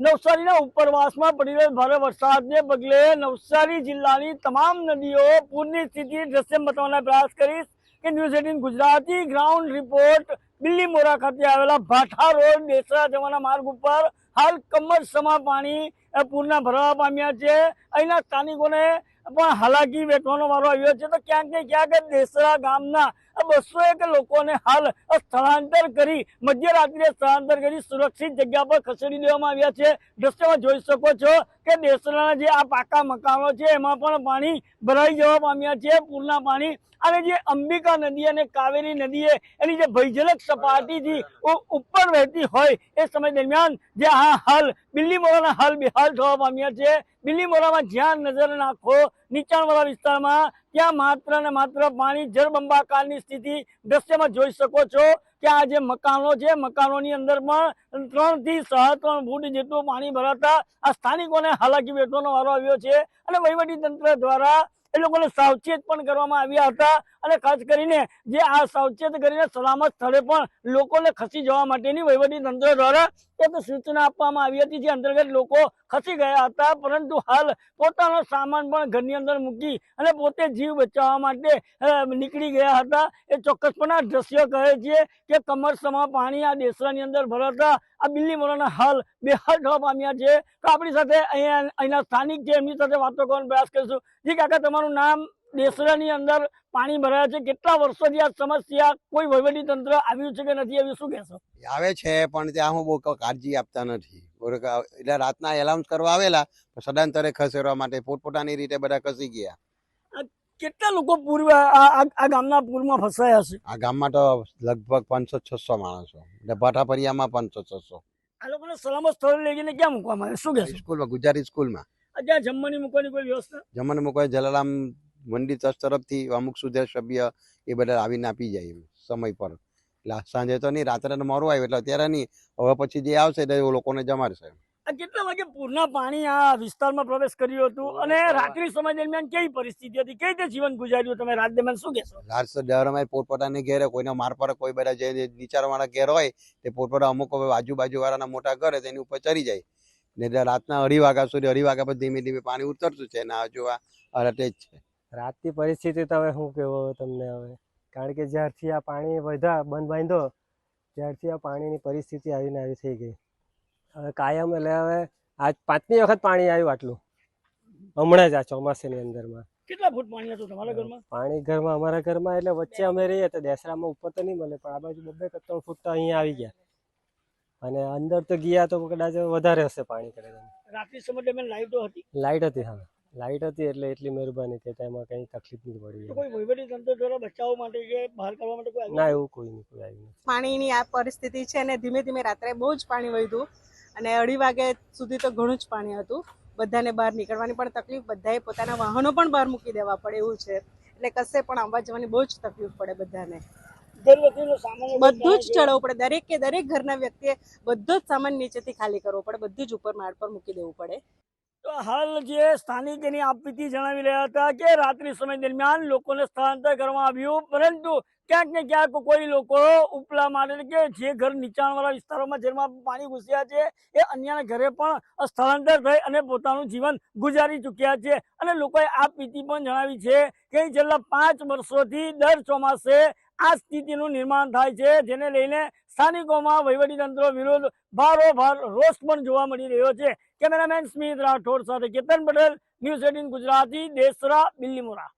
નવસારીના ઉપરવાસમાં પડી રહેલ ભારે વરસાદને પગલે નવસારી જિલ્લાની તમામ નદીઓ પૂરની સ્થિતિ દ્રશ્ય બતાવવાના પ્રયાસ કરીશ કે news eighteen Gujarati ground report Bilimora ખાતે આવેલા ભાઠા રોડ દેસરા જવાના માર્ગ ઉપર હાલ કમર સમા પાણી પૂરના ભરાવા પામ્યા છે. અહીંના સ્થાનિકોને પણ હાલાકી વેઠવાનો વારો આવ્યો છે તો ક્યાંક ને ક્યાંક દેસરા ગામના બસો એક લોકોને હાલ સ્થળાંતર કરી, મધ્યરાત્રિએ સ્થળાંતર કરી સુરક્ષિત જગ્યા પર ખસેડી દેવામાં આવ્યા છે. દ્રશ્યમાં જોઈ શકો છો કે દેસરાના જે આ પાકા મકાનો છે, એમાં પણ પાણી ભરાઈ જવા પામ્યા છે, પૂરના પાણી. અને જે અંબિકા નદી અને કાવેરી નદીએ એની જે ભયજનક સપાટીથી ઉપર વહેતી હોય એ સમય દરમિયાન જે આ હાલ બિલ્લીમોરાના હાલ બેહાલ થવા પામ્યા છે. બિલ્લીમોરામાં જ્યાં નજર નાખો, નીચાણવાળા વિસ્તારમાં, ત્યાં માત્ર ને માત્ર પાણી જળબંબાકારની સ્થિતિ દ્રશ્યમાં જોઈ શકો છો કે આ જે મકાનો છે, મકાનોની અંદર પણ ત્રણથી સાડા ત્રણ ફૂટ જેટલું પાણી ભરાતા આ સ્થાનિકોને હાલાકી વેઠવાનો વારો આવ્યો છે. અને વહીવટી તંત્ર દ્વારા એ લોકોને સાવચેત પણ કરવામાં આવ્યા હતા અને ખાસ કરીને જે આ સાવચેત કરીને સલામત સ્થળે પણ લોકોને ખસી જવા માટેની વહીવટી તંત્ર દ્વારા એક સૂચના આપવામાં આવી હતી જે અંતર્ગત લોકો ખસી ગયા હતા, પરંતુ હાલ પોતાનો સામાન પણ ઘરની અંદર મૂકી અને પોતે જીવ બચાવવા માટે નીકળી ગયા હતા. એ ચોક્કસપણે દ્રશ્ય કહે છે કે કમરસમાં પાણી આ દેશરાની અંદર ભરાતા આ બિલ્લી મોરાના હાલ બેહાલ થવા પામ્યા છે. તો આપણી સાથે અહીંયા, અહીંના સ્થાનિક છે, એમની સાથે વાતો કરવાનો પ્રયાસ કરીશું. જી કાકા, તમારું નામ? દેસરાની અંદર પાણી ભરાયા છે. કેટલા વર્ષોથી આ સમસ્યા, કોઈ વહીવટી તંત્ર આવ્યું છે કે નથી આવ્યું? શું કહેશો? આવે છે, પણ ત્યાં હું બહુ કાળજી આપતા નથી. એટલે રાતના એલાઉન્સ કરવા આવેલા સદાંતરે ખસેડવા માટે પોતપોતાની રીતે બધા ખસી ગયા. કેટલા લોકો પૂર્વ આ ગામના પૂરમાં ફસાયા છે આ ગામમાં તો લગભગ પાંચસો છસો માણસો. એટલે ભાટાપરિયામાં પાંચસો છસો આ લોકોને સલામત સ્થળે લઈ જઈને ક્યાં મૂકવામાં આવે શું કે સ્કૂલમાં ગુજરાતી સ્કૂલમાં. અત્યારે જમવાની મૂકવાની કોઈ વ્યવસ્થા? જમવાની મૂકવાની જલારામ મંડી ટ્રસ્ટ તરફથી અમુક સુધર સભ્ય એ બધા આવીને આપી જાય સમય પર. એટલે સાંજે તો નહીં રાત્રે મારું આવ્યું એટલે અત્યારે નહીં. હવે પછી જે આવશે તે લોકોને જમાડશે કેટલા વાગે પૂરના પાણી આ વિસ્તારમાં પ્રવેશ કર્યું હતું? અને રાત્રિ સમય દરમિયાન કેવી પરિસ્થિતિ હતી? કઈ રીતે જીવન ગુજાર્યું તમે? રાત દરમિયાન શું કહેશો? રાત ડરમાં પોતપોતાની ઘેરે કોઈના માર પર કોઈ બધા જે નીચાણવાળા ઘેર હોય તે પોતપોતા અમુક આજુબાજુ વાળાના મોટા ઘર તેની ઉપર ચડી જાય. ને એટલે રાતના અઢી વાગ્યા સુધી અઢી વાગ્યા પછી ધીમે ધીમે પાણી ઉતરતું છે ને હજુ આ અરટે જ છે. રાતની પરિસ્થિતિ તો હવે શું કહેવો તમને હવે? કારણ કે જ્યારથી આ પાણી વધા બંધ બાંધો ત્યારથી આ પાણીની પરિસ્થિતિ આવીને આવી થઈ ગઈ. હવે કાયમ એટલે હવે આજ પાંચમી વખત પાણી આવ્યું આટલું. હમણાં જ આ ચોમાસાની અંદરમાં. કેટલા ફૂટ પાણી હતું તમારા ઘરમાં? પાણી ઘરમાં અમારા ઘરમાં એટલે વચ્ચે અમે રહીએ તો દેસરામાં ઉપર તો નહીં મળે પણ આ બાજુ બબ્બે કે ત્રણ ફૂટ તો અહીંયા આવી ગયા. અને અંદર તો ગયા તો કદાચ વધારે હશે પાણી કદાચ. રાત્રિ સમય દરમિયાન લાઈટો હતી? લાઇટ હતી હા. લાઇટ હતી એટલે એટલી મહેરબાની કે તેમાં કઈ તકલીફ નહીં પડી કોઈ વહીવટી તંત્ર દ્વારા બચાવ માટે કે બહાર કાઢવા માટે કોઈ ના એવું કોઈ નહીં કોઈ આવ્યું પાણીની આ પરિસ્થિતિ છે અને ધીમે ધીમે રાત્રે બહુ જ પાણી વધ્યું અને અઢી વાગે સુધી તો ઘણું જ પાણી હતું. બધાને બહાર નીકળવાની પણ તકલીફ બધાએ પોતાના વાહનો પણ બહાર મૂકી દેવા પડે એવું છે. એટલે કશે પણ આવવા જવાની બહુ જ તકલીફ પડે બધાને. બધું જ ચડાવવું પડે. દરેક કે દરેક ઘરના વ્યક્તિએ બધો જ સામાન નીચેથી ખાલી કરવો પડે. બધું જ ઉપર માળ પર મૂકી દેવું પડે. હાલ જે સ્થાનિક એની આપવીતી જણાવી રહ્યા હતા કે રાત્રિ સમય દરમિયાન લોકોને સ્થળાંતર કરવામાં આવ્યું, પરંતુ ક્યાંક ને ક્યાંક કોઈ લોકો ઉપલા માટે કે જે ઘર નીચાણવાળા વિસ્તારોમાં જેમાં પાણી ઘૂસ્યા છે, એ અન્યના ઘરે પણ સ્થળાંતર થઈ અને પોતાનું જીવન ગુજારી ચૂક્યા છે. અને લોકોએ આ પીતી પણ જણાવી છે કે છેલ્લા પાંચ વર્ષોથી દર ચોમાસે આ સ્થિતિનું નિર્માણ થાય છે, જેને લઈને સ્થાનિકોમાં વહીવટીતંત્ર વિરુદ્ધ ભારોભાર રોષ પણ જોવા મળી રહ્યો છે. કેમેરામેન સ્મિત રાઠોડ સાથે કેતન પટેલ, ન્યૂઝ એટીન ગુજરાતી, દેસરા, બિલ્લીમોરા.